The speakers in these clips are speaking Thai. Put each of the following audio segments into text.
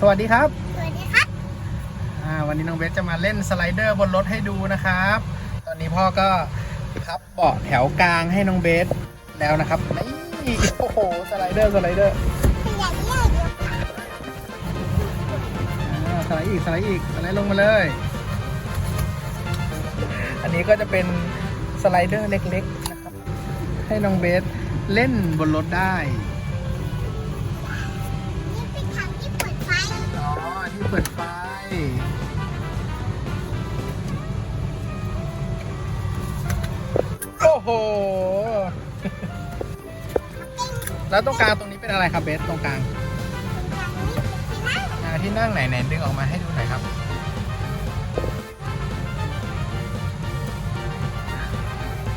สวัสดีครับสวัสดีครับอ่าวันนี้น้องเบสจะมาเล่นสไลเดอร์บนรถให้ดูนะครับ ตอนนี้พ่อก็พับเบาะแถวกลางให้น้องเบสแล้วนะครับนี่โอ้โหสไลเดอร์สไลเดอร์เป็นอย่างนี้เลยเดี๋ยวอ่าสไลด์อีกสไลด์อีกสไลด์ลงมาเลย อันนี้ก็จะเป็นสไลเดอร์เล็กๆนะครับให้น้องเบสเล่นบนรถได้ เปิดไฟ โอ้โห แล้วตรงกลางตรงนี้เป็นอะไรครับเบสตรงกลางทางนี้เป็นที่นั่งอ่าที่นั่งไหนไหนดึงออกมาให้ดูหน่อยครับ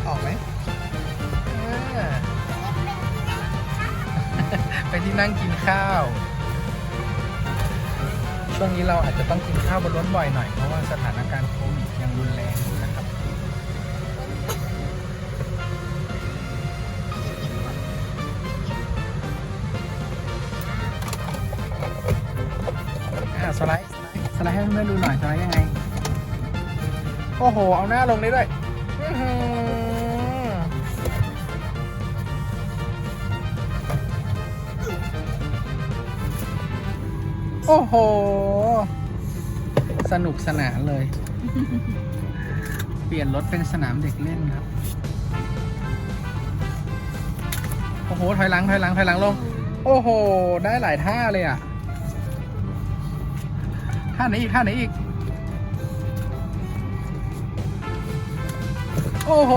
ออกไหมอ่านี่เป็นที่นั่งครับไปที่นั่งกินข้าว ช่วงนี้เราอาจจะต้องกินข้าวบนรถบ่อยหน่อย เพราะว่าสถานการณ์โควิดยังรุนแรงอยู่นะครับ อ่าสไลด์ สไลด์สไลด์ให้เพื่อนๆดูหน่อยสไลด์ยังไง โอ้โห เอาหน้าลงได้ด้วย โอ้โห สนุกสนานเลย เปลี่ยนรถเป็นสนามเด็กเล่นครับ โอ้โห ถอยหลัง ถอยหลัง ถอยหลังลง โอ้โห ได้หลายท่าเลยอะ ท่าไหนอีก ท่าไหนอีก โอ้โห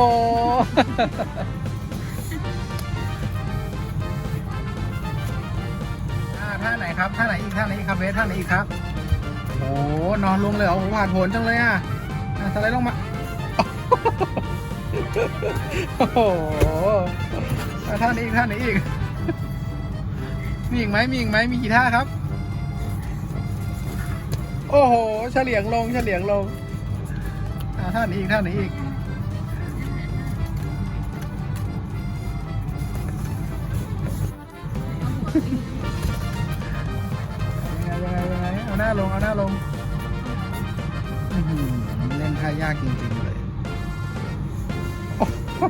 ครับท่าไหนอีกท่าไหนอีกครับเวสท่าไหนอีกครับโอ้โหนอนลงเลยเอโอ้โหผ่านผลจังเลยอะอะสไลด์ลงมาโอ้โหอะท่าไหนอีกท่าไหนอีกมีอีกไหมมีอีกไหมมีกี่ท่าครับ โอ้โหเฉลียงลงเฉลียงลงอ่าท่าไหนอีกท่าไหนอีกาหน้าลง เอาหน้าลงอื้อหือเล่นท่ายากจริงๆเลยโอ้โห